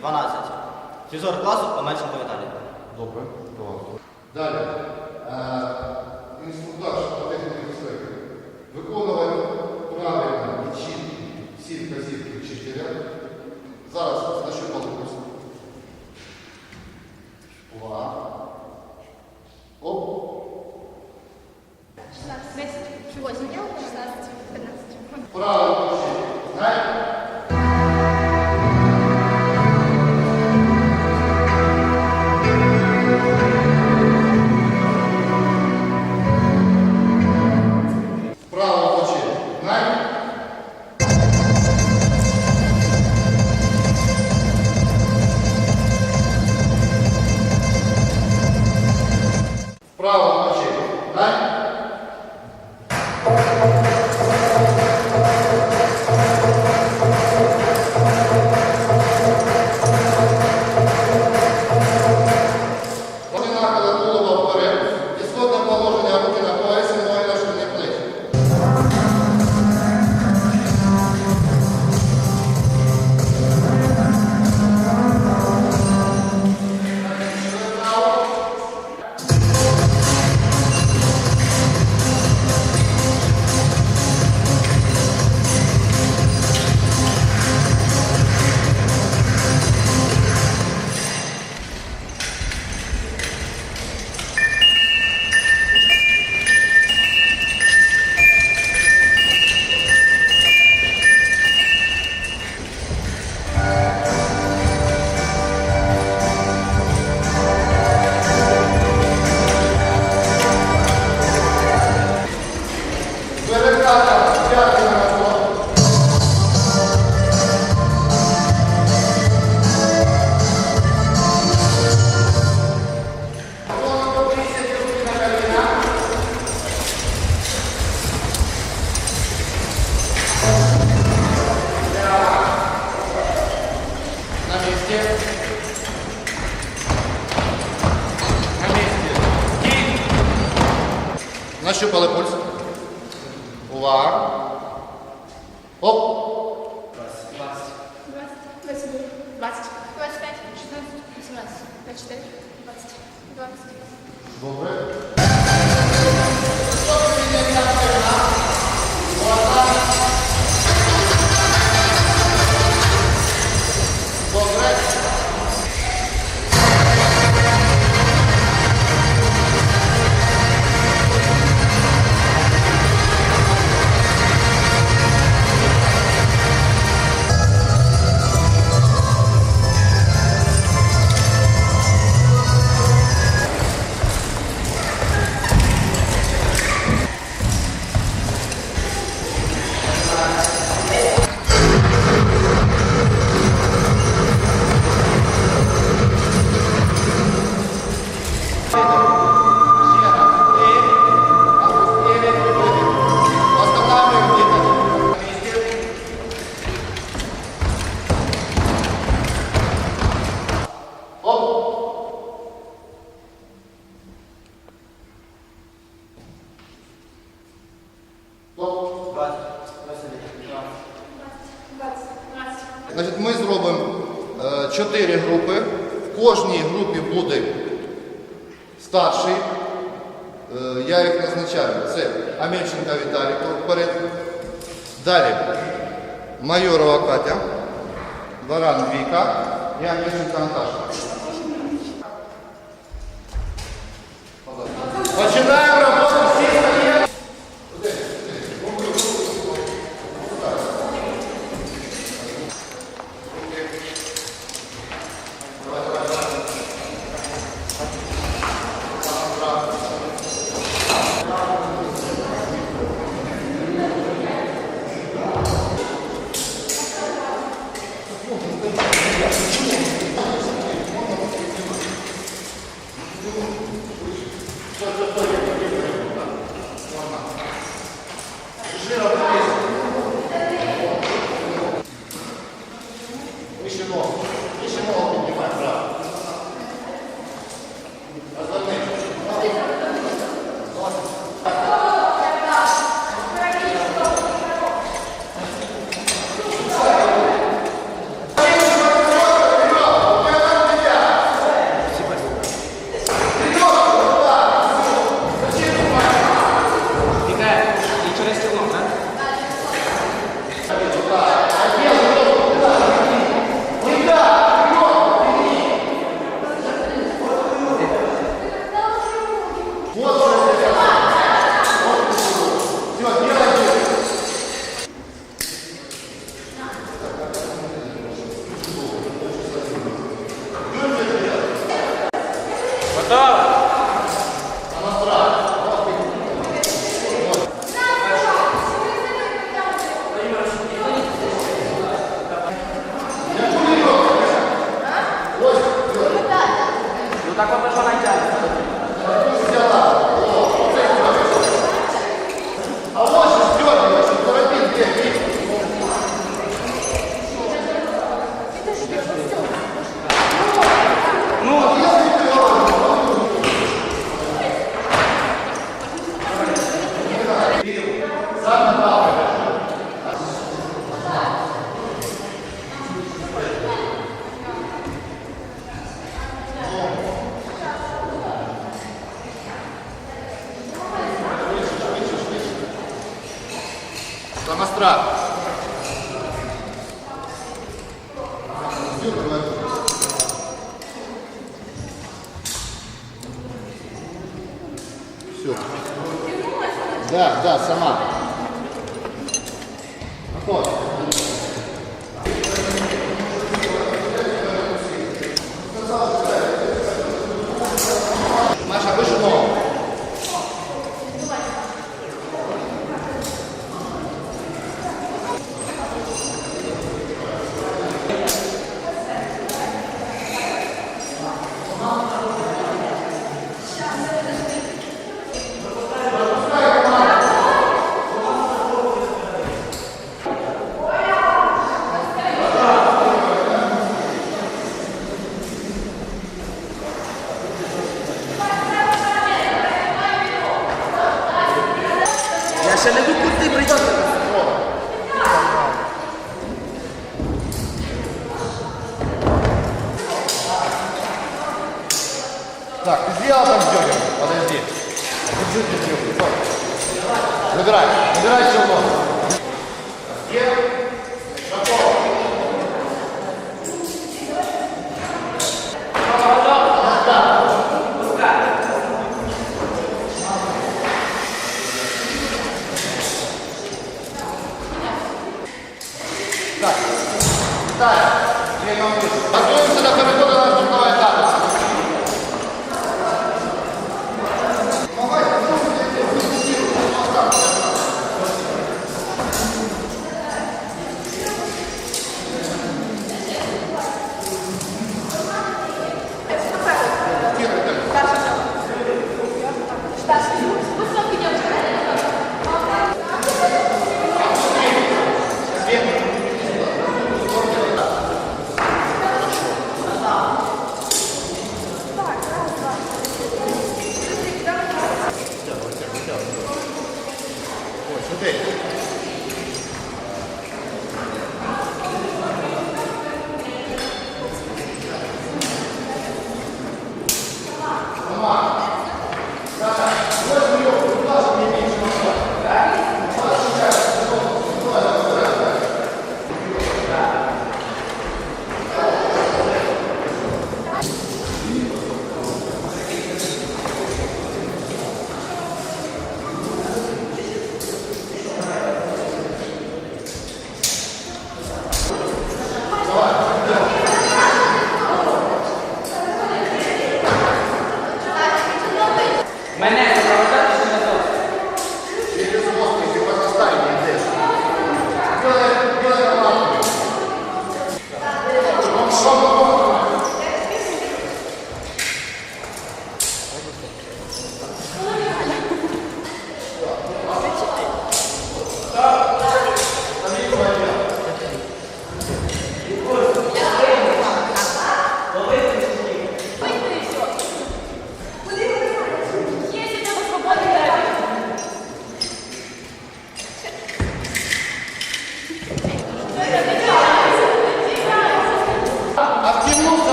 12. Фізор класу Омельченко Віталій. Добре, давай. Далі. Е, Інструктаж по техніці безпеки. Виконувати правильно і чітко всі вказівки вчителя. Зараз нащупали курс. Увага. Оп. 16, 10, 8, 16, 15. Правильно. Нащупали пульс. Значить, ми зробимо е, чотири групи. В кожній групі буде старший. Е, я їх назначаю. Це Амельченка Віталій вперед. Далі Майорова Катя, Баран Віка і Амельченка Наташа. Починаємо Самострах. Все. Да, да, сама. Вот.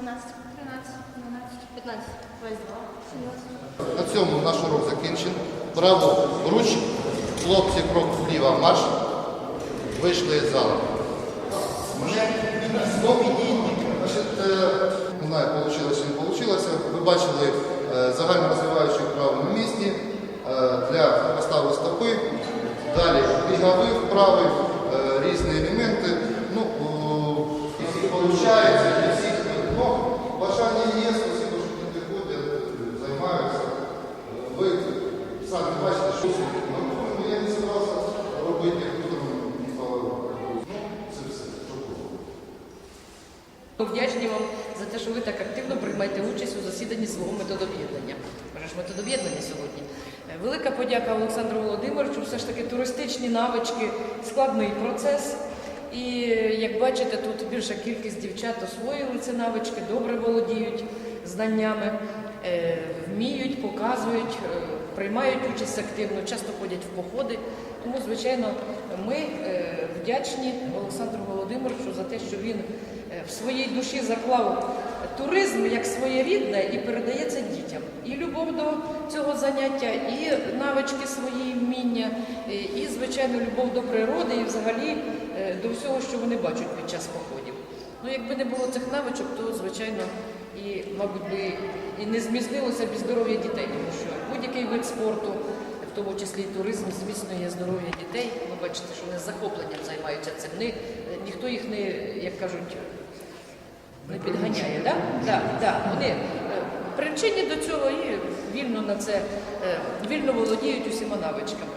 12, На цьому наш урок закінчен. Право руч, хлопці крок вліво марш, вийшли з залу. Е, не знаю, вийшло чи не вийшло. Ви бачили е, загальнорозвиваючих вправи правому місці е, для постави стопи, далі бігові вправи, різні елементи. Подяка Олександру Володимировичу. Все ж таки туристичні навички, складний процес. І як бачите, тут більша кількість дівчат освоїли ці навички, добре володіють знаннями, е, вміють, показують, е, приймають участь активно, часто ходять в походи. Тому, звичайно, ми е, вдячні Олександру Володимировичу за те, що він в своїй душі заклав туризм як своєрідне і передається дітям. І любов до цього заняття, і навички свої вміння, і, і, звичайно, любов до природи, і взагалі е, до всього, що вони бачать під час походів. Ну, якби не було цих навичок, то звичайно і, мабуть, би і не зміцнилося б здоров'я дітей, тому що будь-який вид спорту, в тому числі і туризм, зміцнює здоров'я дітей. Ви бачите, що вони захопленням займаються цим. Ні- ніхто їх не, як кажуть, не підганяє, да? Да, да. Вони е, причинні до цього і вільно на це, е, вільно володіють усіма навичками.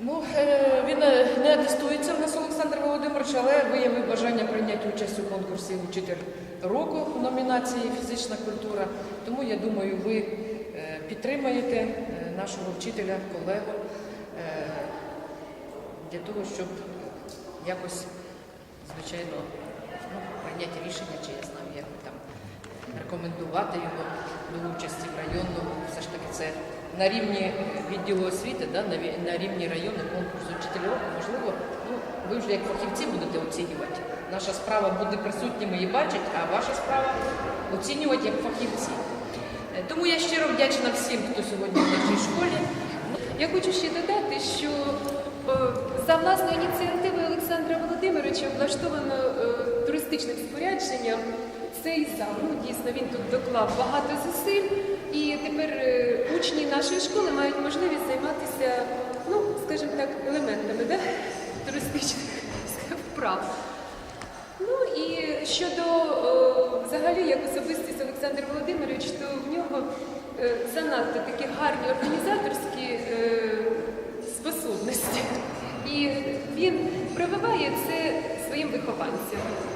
Ну, е, він не атестується в нас Олександр Володимирович, але виявив бажання прийняти участь у конкурсі Учитель року в номінації Фізична культура. Тому я думаю, ви підтримаєте нашого вчителя, колегу для того, щоб якось, звичайно, прийняти рішення, чи я знаю, як там рекомендувати його до участі в районному. Все ж таки, це на рівні відділу освіти, да, на, рівні району конкурсу вчителів року. Можливо, ну, ви вже як фахівці будете оцінювати. Наша справа бути присутніми і бачити, а ваша справа оцінювати як фахівці. Е, Тому я щиро вдячна всім, хто сьогодні в нашій школі. Я хочу ще додати, що е, за власною ініціативою Олександра Володимировича влаштовано е, туристичним спорядженням цей. Ну, дійсно, він тут доклав багато зусиль, і тепер е, учні нашої школи мають можливість займатися, ну, скажімо так, елементами да? туристичних вправ. Ну і щодо е, взагалі як особистість Олександр Володимирович, то в нього е, занадто такі гарні організаторські способності. І він прививає це своїм вихованцям.